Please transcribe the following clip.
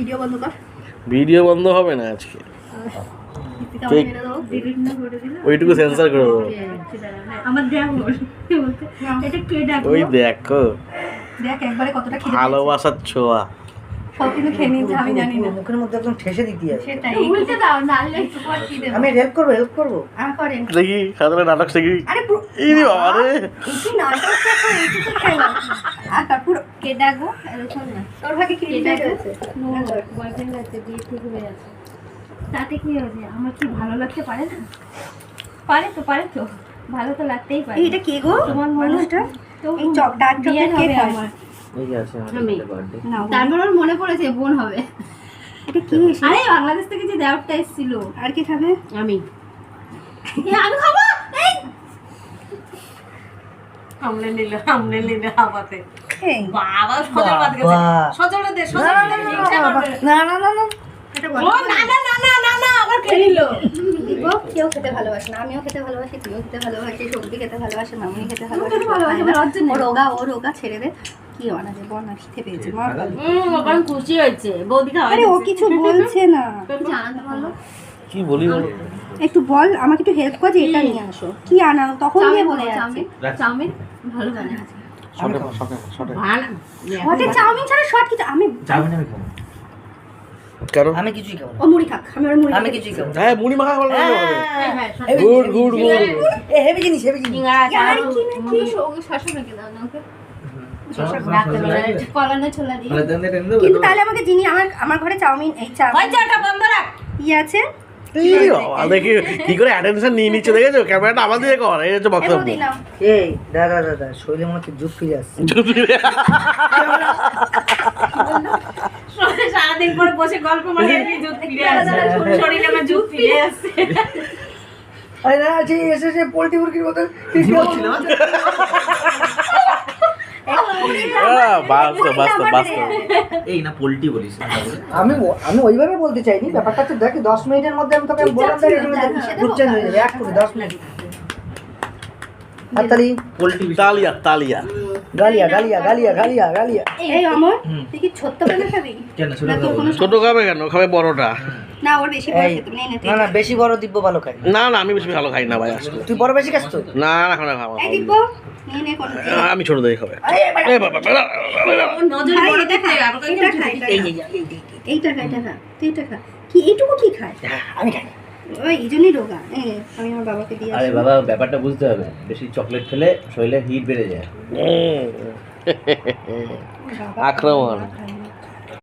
Video বন্ধ কর। Video বন্ধ হবে না আজকে। দীপিকা ঠিক। মেরে দেবো ডিলিট না করে দিলে। ওইটুকু সেন্সার করে দেবো। দেখ বলছে এটা কে ডাকলো? ওই দেখো। দেখ একবারে কতটা খেতে ভালোবাসার ছোঁয়া। সব কিন্তু খেয়ে নিয়েছে আমি জানি না। মুখের মধ্যে একদম ঠেসে দিতে আছে। সেটাই। উল্টে দাও নাহলে একটু পর কি দেবো। আমি হেল্প করব হেল্প করব। আর করেন। দেখি সাধারণ নাটক শিখি। আরে এই রে বাবা রে। একটু নাটক দেখো এইটুকু খেলো। আর তারপর কে ডাকবো এরকম না। তোর ভাগে কি কে আছে? বয়ফ্রেন্ড আছে বিয়ে ঠিক হয়ে আছে তাতে কি হয়েছে? আমার কি ভালো লাগতে পারে না? পারে তো পারে তো। ভালো তো লাগতেই পারে। এটা কে গো? তোমার মনে মানুষটা? তো এই চক ডাক কে আমার। তারপর ওর মনে পড়েছে বোন হবে। এটা কি আরে বাংলাদেশ থেকে যে দেওয়ারটা এসেছিল। আর কি খাবে? আমি। আমি খাব? এই! সামনে নিলে সামনে নিলে হাওয়াতে বাবা সজল বাদ গেছে। বাবা। দে সজল। দে হিংসা করবে না না না না ও না। না না না না না আবার খেয়ে নিল। কেউ খেতে ভালোবাসে না আমিও খেতে ভালোবাসি খেতে ভালোবাসি সবজি খেতে ভালোবাসে মামনি খেতে ভালোবাসে খেতে ভালোবাসে, সবাই না। লজ্জা নেই। ও রোগা ও রোগা ছেড়ে দে। কি বানাবে বল না খেতে পেয়েছি মার খাবি। খুশি হয়েছে। বৌদি খাওয়া আরে ও কিছু বলছে না। কি বলি বলো? একটু বল আমাকে একটু হেল্প কর যে এটা নিয়ে আসো। কি আনা তখন দিয়ে বলে যাচ্ছে। চাউমিন? চাউমিন? ভালো চাউমিন ছাড়া শর্ট কিছু আমি চাউমিন আমি খাব। কেন? আমি কিছুই খাব না। ও মুড়ি খাক। আমি মুড়ি আমি কিছুই খাব হ্যাঁ মুড়ি মাখা গুড গুড হেভি গুড। এ হেভি জিনিস হেভি জিনিস। আর কি কি? কি? ওকে শাশুড়ি নাকি দাও না ওকে? রাত্রেবেলায় কলানো ছোলা দিয়ে কিন্তু তাহলে আমাকে যিনি আমার আমার ঘরে চাউমিন এই চাউমিন। হয়েছে বন্ধ রাখ। আছে? দেখি কি করে অ্যাটেনশন নিয়ে নিচ্ছে দেখেছ? ক্যামেরাটা দিকে কর এই হচ্ছে বক্তব্য। এই দাদা দাদা শরীরে মনে হচ্ছে জুত ফিরে আসছে। সারাদিন পরে বসে গল্প মানে আর জুত ফিরে আসছে শরীরে আমার জুত ফিরে আসছে আরে না সেই এসেছে পোল্ট্রি মুরগির মতো আহ, বাস্তব বাস্তব বাস্তব এই না পোল্ট্রি বলিস আমি আমি ওইভাবে বলতে চাইনি ব্যাপারটা হচ্ছে দেখ দশ মিনিটের মধ্যে আমি তোকে বললাম হয়ে যাবে এক করে দশ মিনিট। পোল্ট্রি তালিয়া তালিয়া। গালিয়া গালিয়া গালিয়া গালিয়া গালিয়া। এই অমর তুই কি ছোট্ট বেলা খাবি? ছোট কোনো ছোট খাবে কেন? খাবে বড়টা। না ওর বেশি বয়স খেতে নেই না না বেশি বড় দিব্য ভালো খাই না। না আমি বেশি ভালো খাই না ভাই আসলে তুই বড় বেশি খাস তো? না না খাব না। খাব এই দিব নিয়ে নে কোন আমি ছোট দেখে খাবে। বাবা, নজর। এইটা এটা খা, তুই এটা খা। কি এইটুকু কি খায়? আমি খাই। এই জন্যই রোগা। আমি আমার বাবাকে দিয়ে আরে বাবা ব্যাপারটা বুঝতে হবে। বেশি চকলেট খেলে শরীরে হিট বেড়ে যায়। আক্রমণ।